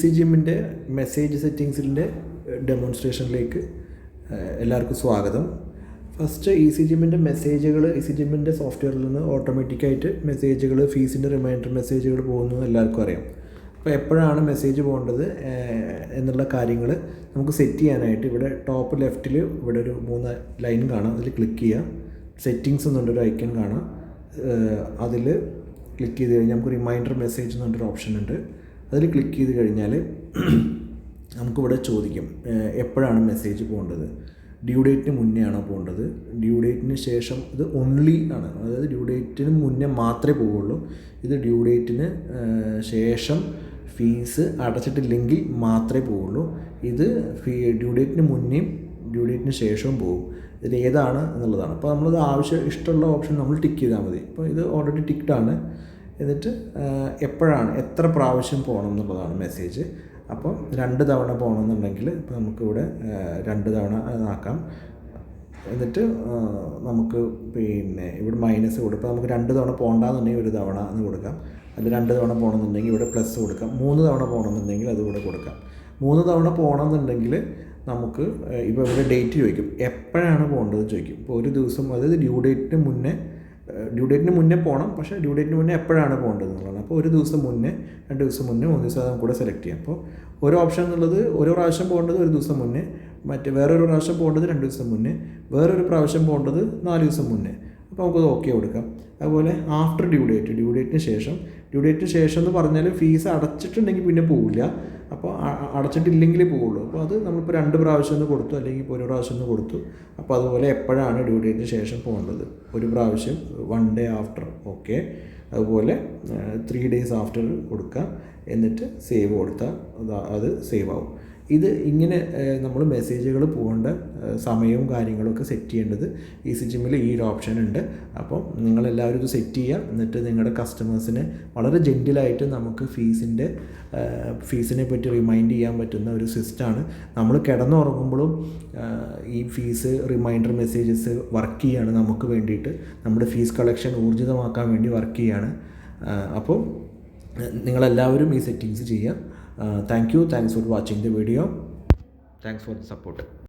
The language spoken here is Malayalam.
സി ജിമ്മിന്റെ മെസ്സേജ് സെറ്റിങ്സിന്റെ ഡെമോൺസ്ട്രേഷനിലേക്ക് എല്ലാവർക്കും സ്വാഗതം. ഫസ്റ്റ് ഇ സി ജിമ്മിന്റെ മെസ്സേജുകൾ ഇ സി ജിമ്മിന്റെ സോഫ്റ്റ്വെയറിൽ നിന്ന് ഓട്ടോമാറ്റിക്കായിട്ട് മെസ്സേജുകൾ ഫീസിന്റെ റിമൈൻഡർ മെസ്സേജുകൾ പോകുന്നത് എല്ലാവർക്കും അറിയാം. അപ്പോൾ എപ്പോഴാണ് മെസ്സേജ് പോകേണ്ടത് എന്നുള്ള കാര്യങ്ങൾ നമുക്ക് സെറ്റ് ചെയ്യാനായിട്ട് ഇവിടെ ടോപ്പ് ലെഫ്റ്റിൽ ഇവിടെ ഒരു മൂന്ന് ലൈൻ കാണാം. അതിൽ ക്ലിക്ക് ചെയ്യാം. സെറ്റിങ്സ് എന്നുള്ളൊരു ഐക്കൺ കാണാം. അതിൽ ക്ലിക്ക് ചെയ്ത് കഴിഞ്ഞാൽ നമുക്ക് റിമൈൻഡർ മെസ്സേജ് എന്നൊരു ഓപ്ഷൻ ഉണ്ട്. അതിൽ ക്ലിക്ക് ചെയ്ത് കഴിഞ്ഞാൽ നമുക്കിവിടെ ചോദിക്കും എപ്പോഴാണ് മെസ്സേജ് പോകേണ്ടത്? ഡ്യൂ ഡേറ്റിന് മുന്നേ ആണോ പോകേണ്ടത്? ഡ്യൂ ഡേറ്റിന് ശേഷം ഇത് ഓൺലി ആണ്. അതായത് ഡ്യൂ ഡേറ്റിന് മുന്നേ മാത്രമേ പോവുള്ളൂ ഇത് ഡ്യൂ ഡേറ്റിന് ശേഷം ഫീസ് അടച്ചിട്ടില്ലെങ്കിൽ മാത്രമേ പോവുള്ളൂ ഇത് ഫീ ഡ്യൂ ഡേറ്റിന് മുന്നേയും ഡ്യൂ ഡേറ്റിന് ശേഷവും പോകും. ഇതിൽ ഏതാണ് എന്നുള്ളതാണ്. അപ്പോൾ നമ്മളത് ആവശ്യം ഇഷ്ടമുള്ള ഓപ്ഷൻ നമ്മൾ ടിക്ക് ചെയ്താൽ മതി. അപ്പോൾ ഇത് ഓൾറെഡി ടിക്ഡ് ആണ്. എന്നിട്ട് എപ്പോഴാണ് എത്ര പ്രാവശ്യം പോകണം എന്നുള്ളതാണ് മെസ്സേജ് അപ്പോൾ രണ്ട് തവണ പോകണമെന്നുണ്ടെങ്കിൽ ഇപ്പോൾ നമുക്കിവിടെ രണ്ട് തവണ ആക്കാം. എന്നിട്ട് നമുക്ക് പിന്നെ ഇവിടെ മൈനസ് കൊടുക്കാം. നമുക്ക് രണ്ട് തവണ പോകണ്ടെന്നുണ്ടെങ്കിൽ ഒരു തവണ എന്ന് കൊടുക്കാം. അത് രണ്ട് തവണ പോകണമെന്നുണ്ടെങ്കിൽ ഇവിടെ പ്ലസ് കൊടുക്കാം. മൂന്ന് തവണ പോകണമെന്നുണ്ടെങ്കിൽ അത് ഇവിടെ കൊടുക്കാം. മൂന്ന് തവണ പോകണമെന്നുണ്ടെങ്കിൽ നമുക്ക് ഇപ്പോൾ ഇവിടെ ഡേറ്റ് ചോദിക്കും. എപ്പോഴാണ് പോകേണ്ടതെന്ന് ചോദിക്കും. ഇപ്പോൾ ഒരു ദിവസം അതായത് ഡ്യൂ ഡേറ്റിന് മുന്നേ ഡ്യൂ ഡേറ്റിന് മുന്നേ പോകണം പക്ഷേ ഡ്യൂ ഡേറ്റിന് മുന്നേ എപ്പോഴാണ് പോകേണ്ടത് എന്നുള്ളതാണ്. അപ്പോൾ ഒരു ദിവസം മുന്നേ രണ്ട് ദിവസം മുന്നേ മൂന്ന് ദിവസം നമുക്ക് കൂടെ സെലക്ട് ചെയ്യാം. അപ്പോൾ ഒരു ഓപ്ഷൻ എന്നുള്ളത് ഒരു പ്രാവശ്യം പോകേണ്ടത് ഒരു ദിവസം മുന്നേ മറ്റേ വേറൊരു പ്രാവശ്യം പോകേണ്ടത് രണ്ട് ദിവസം മുന്നേ വേറൊരു പ്രാവശ്യം പോകേണ്ടത് നാല് ദിവസം മുന്നേ. അപ്പോൾ നമുക്കത് ഓക്കെ കൊടുക്കാം. അതുപോലെ ആഫ്റ്റർ ഡ്യൂ ഡേറ്റ് ഡ്യൂ ഡേറ്റിന് ശേഷം. ഡ്യൂ ഡേറ്റിന് ശേഷം എന്ന് പറഞ്ഞാൽ ഫീസ് അടച്ചിട്ടുണ്ടെങ്കിൽ പിന്നെ പോവില്ല. അപ്പോൾ അടച്ചിട്ടില്ലെങ്കിൽ പോവുള്ളൂ. അപ്പോൾ അത് നമ്മളിപ്പോൾ രണ്ട് പ്രാവശ്യം ഒന്ന് കൊടുത്തു അല്ലെങ്കിൽ ഇപ്പോൾ ഒരു പ്രാവശ്യം ഒന്ന് കൊടുത്തു. അപ്പോൾ അതുപോലെ എപ്പോഴാണ് ഡ്യൂ ഡേറ്റിന് ശേഷം പോകേണ്ടത്? ഒരു പ്രാവശ്യം വൺ ഡേ ആഫ്റ്റർ ഓക്കെ അതുപോലെ ത്രീ ഡേയ്സ് ആഫ്റ്റർ കൊടുക്കുക. എന്നിട്ട് സേവ് കൊടുത്താൽ അത് സേവ് ആവും. ഇത് ഇങ്ങനെ നമ്മൾ മെസ്സേജുകൾ പോകേണ്ട സമയവും കാര്യങ്ങളൊക്കെ സെറ്റ് ചെയ്യേണ്ടത് ഈ സി ജിമ്മിൽ ഈ ഒരു ഓപ്ഷൻ ഉണ്ട്. അപ്പം നിങ്ങളെല്ലാവരും ഇത് സെറ്റ് ചെയ്യുക. എന്നിട്ട് നിങ്ങളുടെ കസ്റ്റമേഴ്സിനെ വളരെ ജെന്റിലായിട്ട് നമുക്ക് ഫീസിന്റെ ഫീസിനെ പറ്റി റിമൈൻഡ് ചെയ്യാൻ പറ്റുന്ന ഒരു സിസ്റ്റമാണ് നമ്മൾ കിടന്നുറങ്ങുമ്പോഴും ഈ ഫീസ് റിമൈൻഡർ മെസ്സേജസ് വർക്ക് ചെയ്യാണ് നമുക്ക് വേണ്ടിയിട്ട്. നമ്മുടെ ഫീസ് കളക്ഷൻ ഊർജിതമാക്കാൻ വേണ്ടി വർക്ക് ചെയ്യാണ്. അപ്പോൾ നിങ്ങളെല്ലാവരും ഈ സെറ്റിങ്സ് ചെയ്യുക. Uh, thank you. Thanks for watching the video. Thanks for the support.